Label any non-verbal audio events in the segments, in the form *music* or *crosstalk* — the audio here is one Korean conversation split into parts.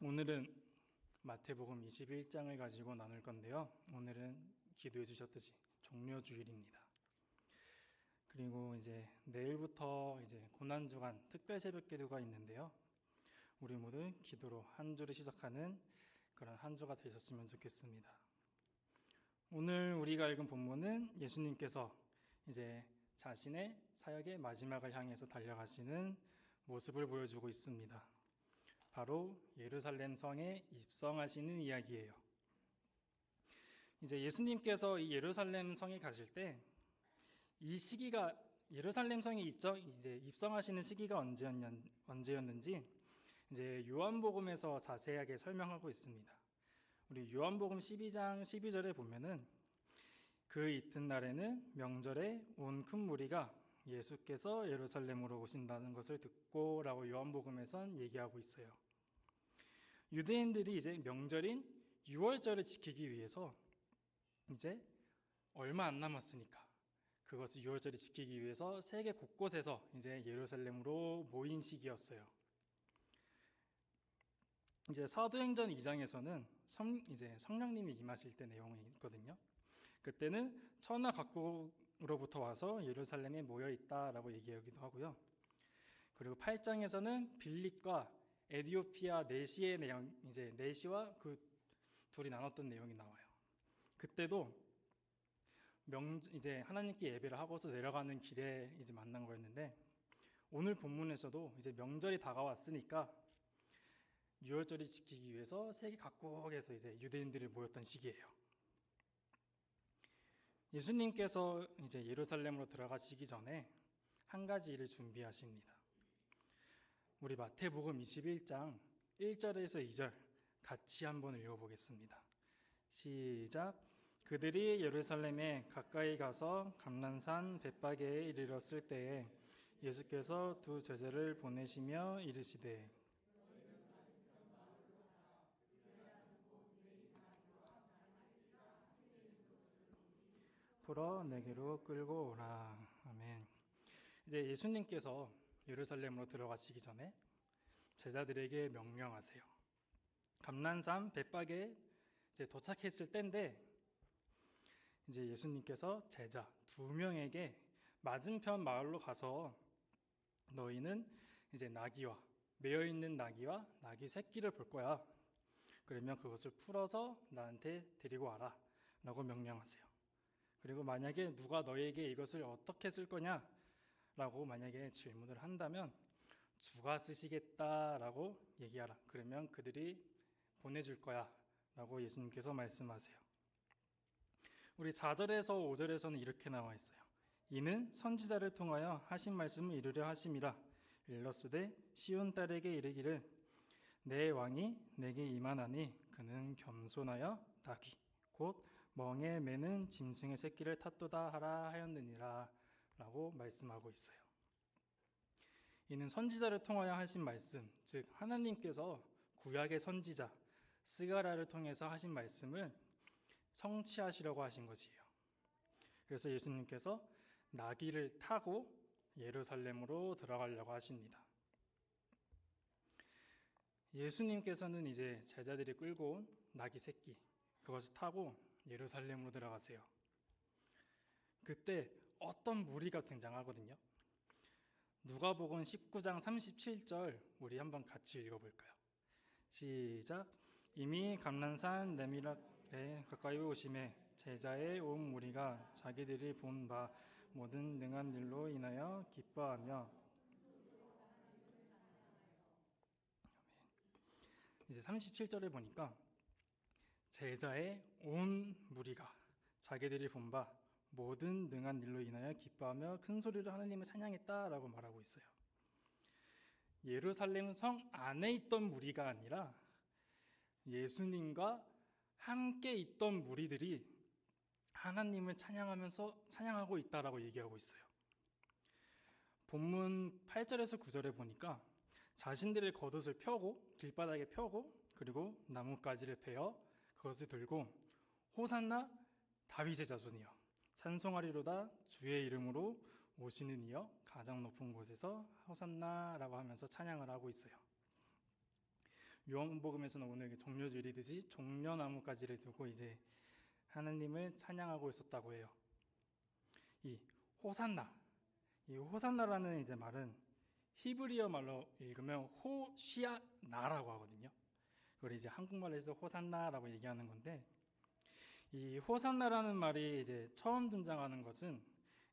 오늘은 마태복음 21장을 가지고 나눌 건데요. 오늘은 기도해 주셨듯이 종료 주일입니다. 그리고 이제 내일부터 이제 고난 주간 특별 새벽 기도가 있는데요. 우리 모두 기도로 한 주를 시작하는 그런 한 주가 되셨으면 좋겠습니다. 오늘 우리가 읽은 본문은 예수님께서 이제 자신의 사역의 마지막을 향해서 달려가시는 모습을 보여주고 있습니다. 바로 예루살렘 성에 입성하시는 이야기예요. 이제 예수님께서 이 예루살렘 성에 가실 때 이 시기가 예루살렘 성에 입성 이제 입성하시는 시기가 언제였냐, 언제였는지 이제 요한복음에서 자세하게 설명하고 있습니다. 우리 요한복음 12장 12절에 보면은 그 이튿날에는 명절에 온 큰 무리가 예수께서 예루살렘으로 오신다는 것을 듣고라고 요한복음에선 얘기하고 있어요. 유대인들이 이제 명절인 6월절을 지키기 위해서 이제 얼마 안 남았으니까 그것을 6월절을 지키기 위해서 세계 곳곳에서 이제 예루살렘으로 모인 시기였어요. 이제 사도행전 2장에서는 성, 이제 성령님이 임하실 때 내용이 있거든요. 그때는 천하 각국으로부터 와서 예루살렘에 모여 있다라고 얘기하기도 하고요. 그리고 8장에서는 빌립과 에디오피아 네시의 내용 이제 네시와 그 둘이 나눴던 내용이 나와요. 그때도 명 이제 하나님께 예배를 하고서 내려가는 길에 이제 만난 거였는데 오늘 본문에서도 이제 명절이 다가왔으니까 유월절을 지키기 위해서 세계 각국에서 이제 유대인들이 모였던 시기예요. 예수님께서 이제 예루살렘으로 들어가시기 전에 한 가지 일을 준비하십니다. 우리 마태복음 21장 1절에서 2절 같이 한번 읽어보겠습니다. 시작. 그들이 예루살렘에 가까이 가서 감난산 벳바게에 이르렀을 때에 예수께서 두 제자를 보내시며 이르시되 풀어 내게로 끌고 오라. 아멘. 이제 예수님께서 예루살렘으로 들어가시기 전에 제자들에게 명령하세요. 감난산 벳박에 이제 도착했을 때인데 이제 예수님께서 제자 두 명에게 맞은편 마을로 가서 너희는 이제 나귀와 매여 있는 나귀와 나귀 새끼를 볼 거야. 그러면 그것을 풀어서 나한테 데리고 와라. 라고 명령하세요. 그리고 만약에 누가 너에게 이것을 어떻게 쓸 거냐? 라고 만약에 질문을 한다면 주가 쓰시겠다라고 얘기하라. 그러면 그들이 보내줄 거야. 라고 예수님께서 말씀하세요. 우리 4절에서 5절에서는 이렇게 나와 있어요. 이는 선지자를 통하여 하신 말씀을 이루려 하심이라. 일러스되 시온 딸에게 이르기를 내 왕이 내게 임하나니 그는 겸손하여 나귀 곧 멍에 매는 짐승의 새끼를 탔도다 하라 하였느니라 라고 말씀하고 있어요. 이는 선지자를 통하여 하신 말씀, 즉 하나님께서 구약의 선지자 스가라를 통해서 하신 말씀을 성취하시려고 하신 것이에요. 그래서 예수님께서 나귀를 타고 예루살렘으로 들어가려고 하십니다. 예수님께서는 이제 제자들이 끌고 온 나귀 새끼 그것을 타고 예루살렘으로 들어가세요. 그때 어떤 무리가 등장하거든요. 누가복음 19장 37절 우리 한번 같이 읽어볼까요? 시작. 이미 감난산 네미락에 가까이 오심에 제자의 온 무리가 자기들이 본 바 모든 능한 일로 인하여 기뻐하며 이제 37절에 보니까 제자의 온 무리가 자기들이 본 바 모든 능한 일로 인하여 기뻐하며 큰 소리로 하나님을 찬양했다라고 말하고 있어요. 예루살렘 성 안에 있던 무리가 아니라 예수님과 함께 있던 무리들이 하나님을 찬양하면서 찬양하고 있다라고 얘기하고 있어요. 본문 8절에서 9절에 보니까 자신들의 겉옷을 펴고 길바닥에 펴고 그리고 나뭇가지를 베어 그것을 들고 호산나 다윗의 자손이여 찬송하리로다 주의 이름으로 오시는 이여 가장 높은 곳에서 호산나라고 하면서 찬양을 하고 있어요. 요한복음에서는 오늘 종려주일이듯이 종려나무까지를 두고 이제 하나님을 찬양하고 있었다고 해요. 이 호산나, 이 호산나라는 이제 말은 히브리어 말로 읽으면 호시아나라고 하거든요. 그걸 이제 한국말에서 호산나라고 얘기하는 건데 이 호산나라는 말이 이제 처음 등장하는 것은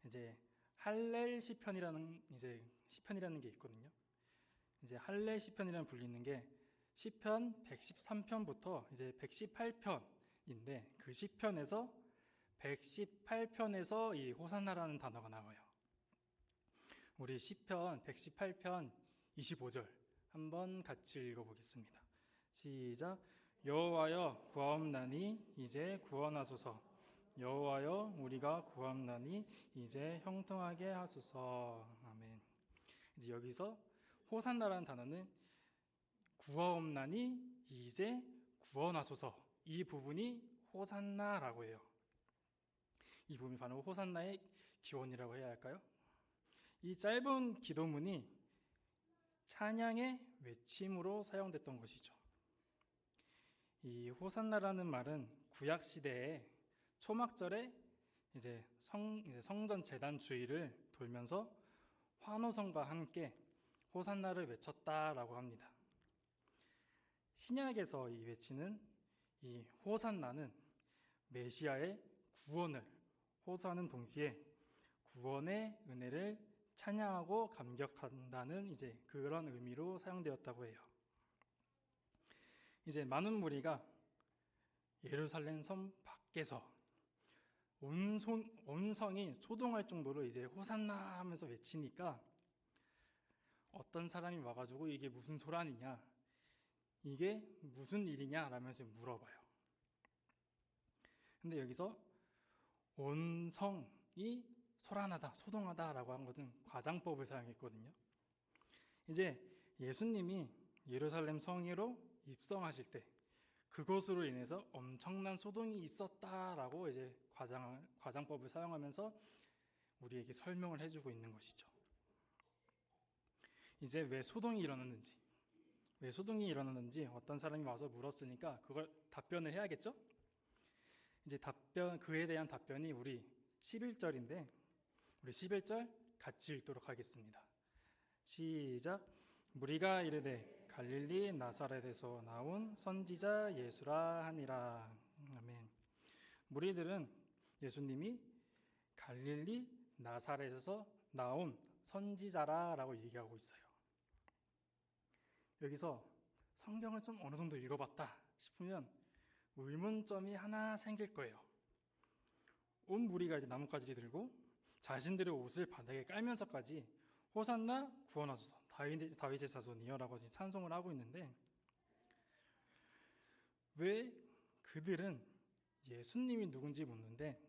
이제 할렐 시편이라는 이제 시편이라는 게 있거든요. 이제 할렐 시편이라는 불리는 게 시편 113편부터 이제 118편인데 그 시편에서 118편에서 이 호산나라는 단어가 나와요. 우리 시편 118편 25절 한번 같이 읽어보겠습니다. 시작. 여호와여 구하옵나니 이제 구원하소서. 여호와여 우리가 구하옵나니 이제 형통하게 하소서. 아멘. 이제 여기서 호산나라는 단어는 구하옵나니 이제 구원하소서. 이 부분이 호산나라고 해요. 이 부분이 바로 호산나의 기원이라고 해야 할까요? 이 짧은 기도문이 찬양의 외침으로 사용됐던 것이죠. 이 호산나라는 말은 구약 시대에 초막절에 이제 성 이제 성전 재단 주위를 돌면서 환호성과 함께 호산나를 외쳤다라고 합니다. 신약에서 이 외치는 이 호산나는 메시아의 구원을 호소하는 동시에 구원의 은혜를 찬양하고 감격한다는 이제 그런 의미로 사용되었다고 해요. 이제 많은 무리가 예루살렘 섬 밖에서 온, 손, 온 성이 소동할 정도로 이제 호산나 하면서 외치니까 어떤 사람이 와가지고 이게 무슨 소란이냐, 이게 무슨 일이냐 라면서 물어봐요. 근데 여기서 온 성이 소란하다, 소동하다 라고 한 것은 과장법을 사용했거든요. 이제 예수님이 예루살렘 성으로 입성하실 때 그것으로 인해서 엄청난 소동이 있었다라고 이제 과장 과장법을 사용하면서 우리에게 설명을 해주고 있는 것이죠. 이제 왜 소동이 일어났는지, 왜 소동이 일어났는지 어떤 사람이 와서 물었으니까 그걸 답변을 해야겠죠? 이제 답변 그에 대한 답변이 우리 11절인데 우리 11절 같이 읽도록 하겠습니다. 시작. 무리가 이르되 갈릴리 나사렛에서 나온 선지자 예수라 하니라. 아멘. 무리들은 예수님이 갈릴리 나사렛에서 나온 선지자라라고 얘기하고 있어요. 여기서 성경을 좀 어느 정도 읽어봤다 싶으면 의문점이 하나 생길 거예요. 온 무리가 이제 나뭇가지를 들고 자신들의 옷을 바닥에 깔면서까지 호산나 구원하소서 다윗, 다윗의 자손이여라고 찬송을 하고 있는데 왜 그들은 예수님이 누군지 묻는데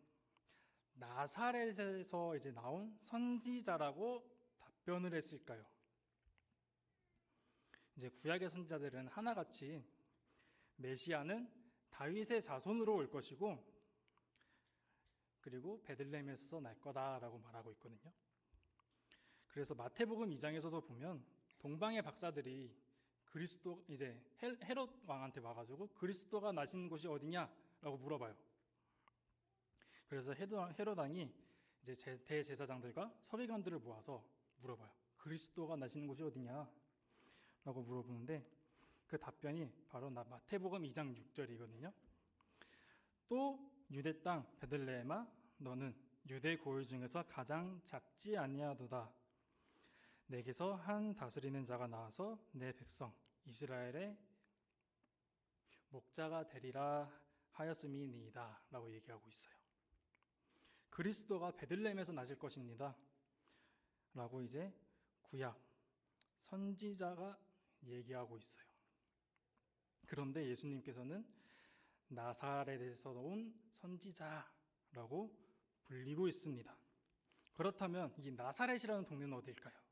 나사렛에서 이제 나온 선지자라고 답변을 했을까요? 이제 구약의 선지자들은 하나같이 메시아는 다윗의 자손으로 올 것이고 그리고 베들레헴에서 날 거다라고 말하고 있거든요. 그래서 마태복음 2장에서도 보면 동방의 박사들이 그리스도 이제 헤롯 왕한테 와가지고 그리스도가 나신 곳이 어디냐라고 물어봐요. 그래서 헤롯 왕이 이제 대제사장들과 서기관들을 모아서 물어봐요. 그리스도가 나시는 곳이 어디냐라고 물어보는데 그 답변이 바로 마태복음 2장 6절이거든요. 또 유대 땅 베들레헴아 너는 유대 고을 중에서 가장 작지 아니하도다. 내게서 한 다스리는 자가 나와서 내 백성 이스라엘의 목자가 되리라 하였음이니이다라고 얘기하고 있어요. 그리스도가 베들레헴에서 나실 것입니다. 라고 이제 구약 선지자가 얘기하고 있어요. 그런데 예수님께서는 나사렛에서 온 선지자라고 불리고 있습니다. 그렇다면 이 나사렛이라는 동네는 어디일까요?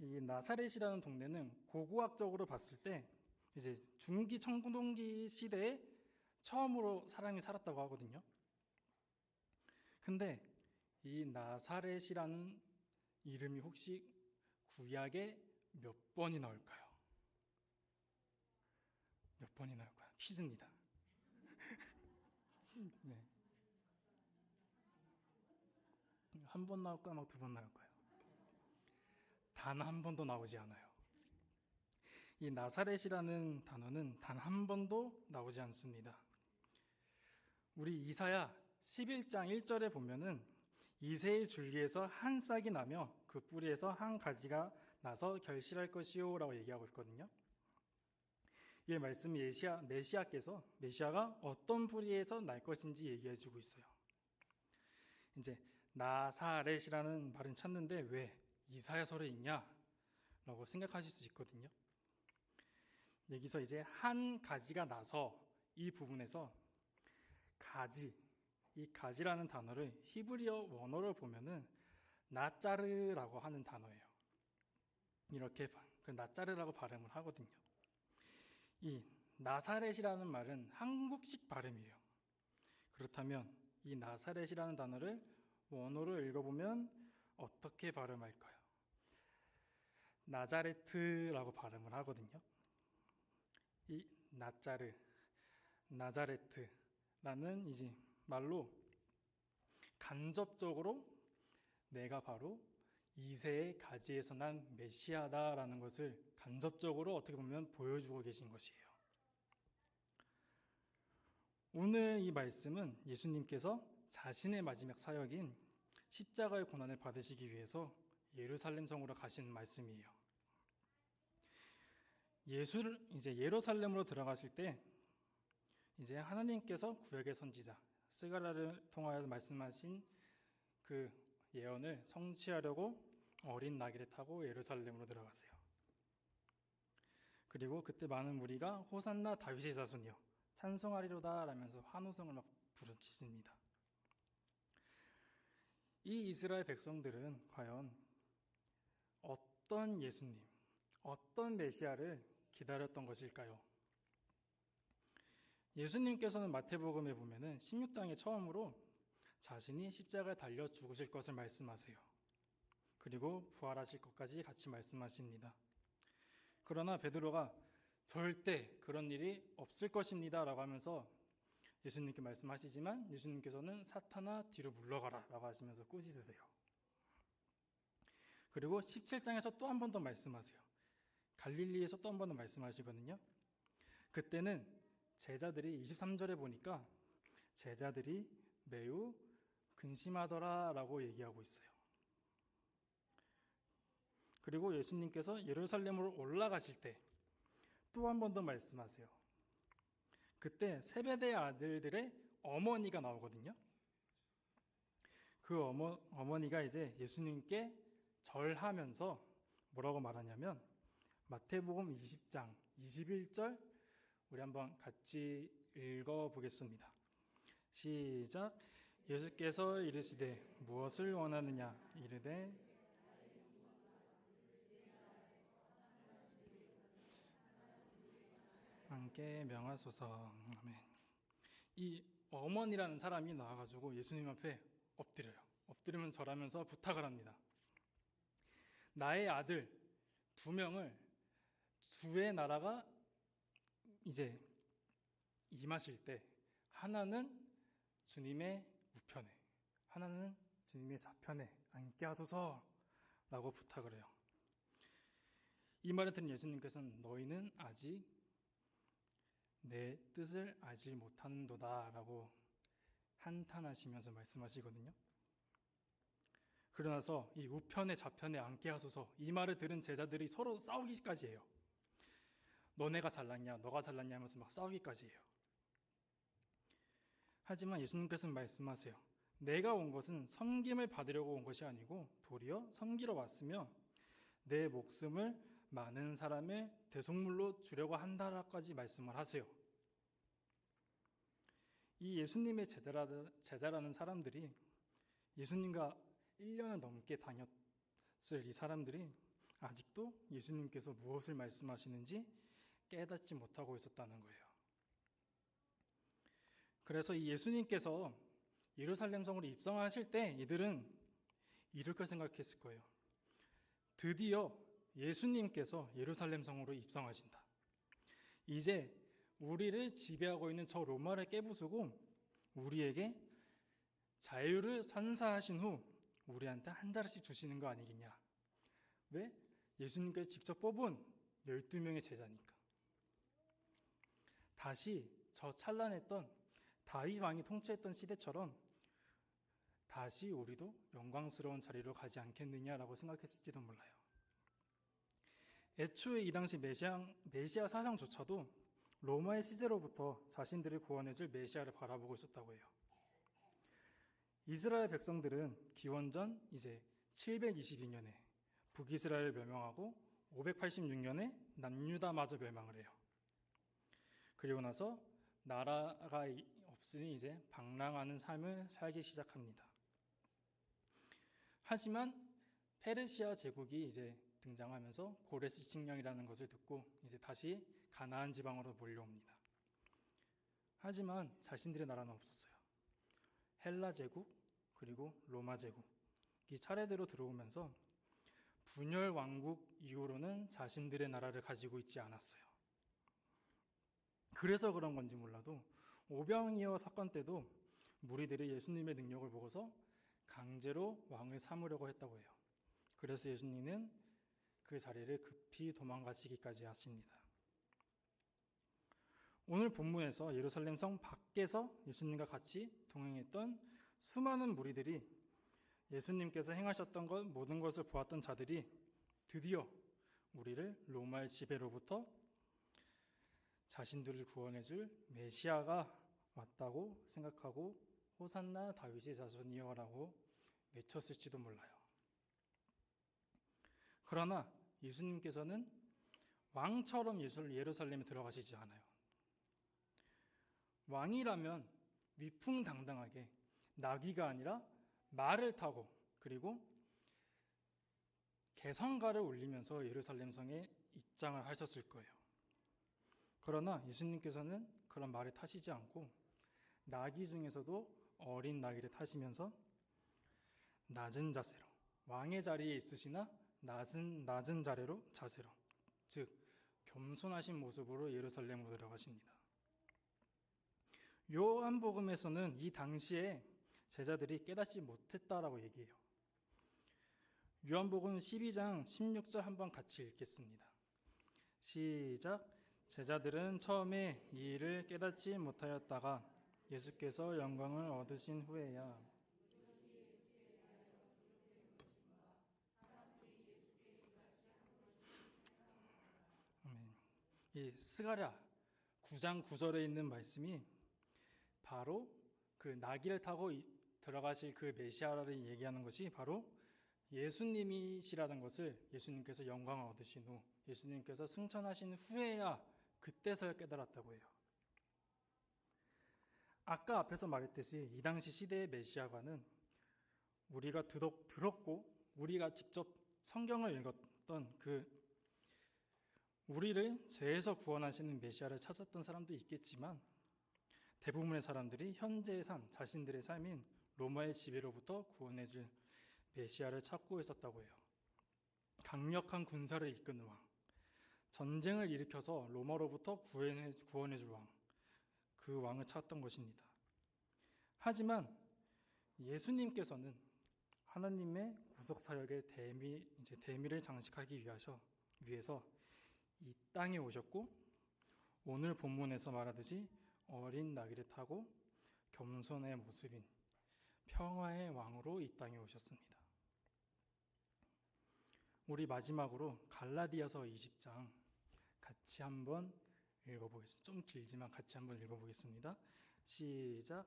이 나사렛이라는 동네는 고고학적으로 봤을 때 이제 중기 청동기 시대에 처음으로 사람이 살았다고 하거든요. 근데 이 나사렛이라는 이름이 혹시 구약에 몇 번이 나올까요? 몇 번이 나올까요? 퀴즈입니다. *laughs* 네. 한 번 나올까요? 막두 번 나올까요? 단 한 번도 나오지 않아요. 이 나사렛이라는 단어는 단 한 번도 나오지 않습니다. 우리 이사야 11장 1절에 보면은 이새의 줄기에서 한 싹이 나며 그 뿌리에서 한 가지가 나서 결실할 것이요라고 얘기하고 있거든요. 이 말씀이 메시아, 메시아께서 메시아가 어떤 뿌리에서 날 것인지 얘기해 주고 있어요. 이제 나사렛이라는 말은 찾는데 왜 이사야서에 있냐라고 생각하실 수 있거든요. 여기서 이제 한 가지가 나서 이 부분에서 가지 이 가지라는 단어를 히브리어 원어로 보면은 나짜르라고 하는 단어예요. 이렇게 그 나짜르라고 발음을 하거든요. 이 나사렛이라는 말은 한국식 발음이에요. 그렇다면 이 나사렛이라는 단어를 원어로 읽어보면 어떻게 발음할까요? 나자레트라고 발음을 하거든요. 이 나짜르, 나자레트라는 이제 말로 간접적으로 내가 바로 이세의 가지에서 난 메시아다라는 것을 간접적으로 어떻게 보면 보여주고 계신 것이에요. 오늘 이 말씀은 예수님께서 자신의 마지막 사역인 십자가의 고난을 받으시기 위해서 예루살렘 성으로 가신 말씀이에요. 예수를 이제 예루살렘으로 들어가실 때 이제 하나님께서 구약의 선지자 스가라를 통하여 말씀하신 그 예언을 성취하려고 어린 나귀를 타고 예루살렘으로 들어가세요. 그리고 그때 많은 무리가 호산나 다윗의 자손이여 찬송하리로다 라면서 환호성을 막 부르짖습니다. 이 이스라엘 백성들은 과연 어떤 예수님, 어떤 메시아를 기다렸던 것일까요? 예수님께서는 마태복음에 보면은 16장에 처음으로 자신이 십자가에 달려 죽으실 것을 말씀하세요. 그리고 부활하실 것까지 같이 말씀하십니다. 그러나 베드로가 절대 그런 일이 없을 것입니다라고 하면서 예수님께 말씀하시지만 예수님께서는 사탄아 뒤로 물러가라라고 하시면서 꾸짖으세요. 그리고 17장에서 또 한 번 더 말씀하세요. 갈릴리에서 또 한번더 말씀하시거든요. 그때는 제자들이 23절에 보니까 제자들이 매우 근심하더라라고 얘기하고 있어요. 그리고 예수님께서 예루살렘으로 올라가실 때 또 한 번 더 말씀하세요. 그때 세베대 아들들의 어머니가 나오거든요. 그 어머, 어머니가 이제 예수님께 절하면서 뭐라고 말하냐면 마태복음 20장 21절 우리 한번 같이 읽어 보겠습니다. 시작. 예수께서 이르시되 무엇을 원하느냐 이르되 함께 명하소서. 아멘. 이 어머니라는 사람이 나와가지고 예수님 앞에 엎드려요. 엎드리면 절하면서 부탁을 합니다. 나의 아들 두 명을 주의 나라가 이제 임하실 때 하나는 주님의 우편에 하나는 주님의 좌편에 앉게 하소서라고 부탁을 해요. 이 말을 들은 예수님께서는 너희는 아직 내 뜻을 알지 못하는도다라고 한탄하시면서 말씀하시거든요. 그러나서 이 우편에 좌편에 앉게 하소서 이 말을 들은 제자들이 서로 싸우기까지 해요. 너네가 잘났냐, 너가 잘났냐 하면서 막 싸우기까지 해요. 하지만 예수님께서는 말씀하세요. 내가 온 것은 섬김을 받으려고 온 것이 아니고 도리어 섬기러 왔으며 내 목숨을 많은 사람의 대속물로 주려고 한다라까지 말씀을 하세요. 이 예수님의 제자라, 제자라는 사람들이 예수님과 1년을 넘게 다녔을 이 사람들이 아직도 예수님께서 무엇을 말씀하시는지 깨닫지 못하고 있었다는 거예요. 그래서 이 예수님께서 예루살렘 성으로 입성하실 때 이들은 이렇게 생각했을 거예요. 드디어 예수님께서 예루살렘 성으로 입성하신다. 이제 우리를 지배하고 있는 저 로마를 깨부수고 우리에게 자유를 선사하신 후 우리한테 한 자리씩 주시는 거 아니겠냐? 왜? 예수님께서 직접 뽑은 12명의 제자니까. 다시 저 찬란했던 다윗 왕이 통치했던 시대처럼 다시 우리도 영광스러운 자리로 가지 않겠느냐라고 생각했을지도 몰라요. 애초에 이 당시 메시아, 메시아 사상조차도 로마의 시제로부터 자신들을 구원해줄 메시아를 바라보고 있었다고 해요. 이스라엘 백성들은 기원전 이제 722년에 북이스라엘을 멸망하고 586년에 남유다마저 멸망을 해요. 그리고 나서 나라가 없으니 이제 방랑하는 삶을 살기 시작합니다. 하지만 페르시아 제국이 이제 등장하면서 고레스 칙령이라는 것을 듣고 이제 다시 가나안 지방으로 몰려옵니다. 하지만 자신들의 나라는 없었어요. 헬라 제국 그리고 로마 제국이 차례대로 들어오면서 분열 왕국 이후로는 자신들의 나라를 가지고 있지 않았어요. 그래서 그런 건지 몰라도 오병이어 사건 때도 무리들이 예수님의 능력을 보고서 강제로 왕을 삼으려고 했다고 해요. 그래서 예수님은 그 자리를 급히 도망가시기까지 하십니다. 오늘 본문에서 예루살렘 성 밖에서 예수님과 같이 동행했던 수많은 무리들이 예수님께서 행하셨던 것 모든 것을 보았던 자들이 드디어 우리를 로마의 지배로부터 자신들을 구원해 줄 메시아가 왔다고 생각하고 호산나 다윗의 자손이여라고 외쳤을지도 몰라요. 그러나 예수님께서는 왕처럼 예루살렘에 들어가시지 않아요. 왕이라면 위풍당당하게 나귀가 아니라 말을 타고 그리고 개성가를 울리면서 예루살렘 성에 입장을 하셨을 거예요. 그러나 예수님께서는 그런 말을 타시지 않고 나귀 중에서도 어린 나귀를 타시면서 낮은 자세로 왕의 자리에 있으시나 낮은 낮은 자리로 자세로 즉 겸손하신 모습으로 예루살렘으로 들어가십니다. 요한복음에서는 이 당시에 제자들이 깨닫지 못했다라고 얘기해요. 요한복음 12장 16절 한번 같이 읽겠습니다. 시작. 제자들은 처음에 이 일을 깨닫지 못하였다가 예수께서 영광을 얻으신 후에야. 이 스가랴 9장 9절에 있는 말씀이 바로 그 나귀를 타고 들어가실 그 메시아를 얘기하는 것이 바로 예수님이시라는 것을 예수님께서 영광을 얻으신 후 예수님께서 승천하신 후에야 그때서야 깨달았다고 해요. 아까 앞에서 말했듯이 이 당시 시대의 메시아관은 우리가 들었고 우리가 직접 성경을 읽었던 그 우리를 죄에서 구원하시는 메시아를 찾았던 사람도 있겠지만 대부분의 사람들이 현재의 삶, 자신들의 삶인 로마의 지배로부터 구원해줄 메시아를 찾고 있었다고 해요. 강력한 군사를 이끄는 왕, 전쟁을 일으켜서 로마로부터 구원해, 구원해 줄 왕, 그 왕을 찾던 것입니다. 하지만 예수님께서는 하나님의 구속 사역의 대미 이제 대미를 장식하기 위하셔 위해서 이 땅에 오셨고 오늘 본문에서 말하듯이 어린 나귀를 타고 겸손의 모습인 평화의 왕으로 이 땅에 오셨습니다. 우리 마지막으로 갈라디아서 20장 같이 한번 읽어보겠습니다. 좀 길지만 같이 한번 읽어보겠습니다. 시작.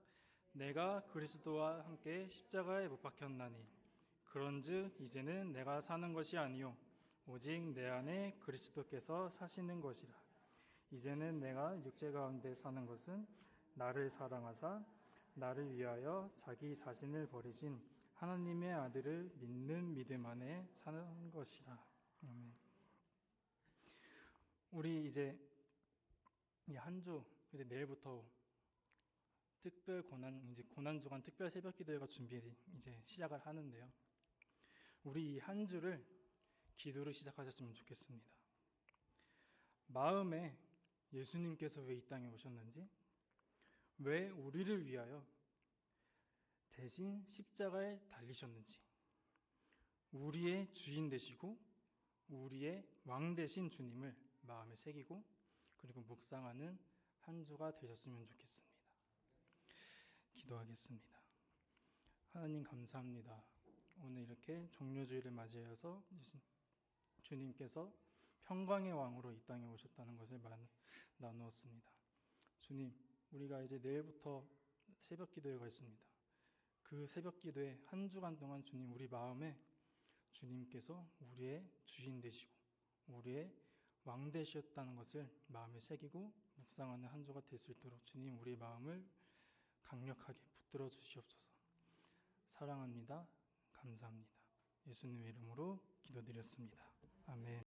내가 그리스도와 함께 십자가에 못 박혔나니 그런즉 이제는 내가 사는 것이 아니요 오직 내 안에 그리스도께서 사시는 것이라. 이제는 내가 육체 가운데 사는 것은 나를 사랑하사 나를 위하여 자기 자신을 버리신 하나님의 아들을 믿는 믿음 안에 사는 것이라. 아멘. 우리 이제 이 한 주 이제 내일부터 특별 고난 이제 고난 주간 특별 새벽 기도회가 준비 이제 시작을 하는데요. 우리 이 한 주를 기도로 시작하셨으면 좋겠습니다. 마음에 예수님께서 왜 이 땅에 오셨는지, 왜 우리를 위하여 대신 십자가에 달리셨는지, 우리의 주인 되시고 우리의 왕 되신 주님을 마음에 새기고 그리고 묵상하는 한 주가 되셨으면 좋겠습니다. 기도하겠습니다. 하나님 감사합니다. 오늘 이렇게 종료주의를 맞이하여서 주님께서 평강의 왕으로 이 땅에 오셨다는 것을 만- 나누었습니다. 주님, 우리가 이제 내일부터 새벽 기도회가 있습니다. 그 새벽 기도회 한 주간 동안 주님 우리 마음에 주님께서 우리의 주인 되시고 우리의 왕 되셨다는 것을 마음에 새기고 묵상하는 한 주가 될 수 있도록 주님 우리 마음을 강력하게 붙들어 주시옵소서. 사랑합니다. 감사합니다. 예수님의 이름으로 기도드렸습니다. 아멘.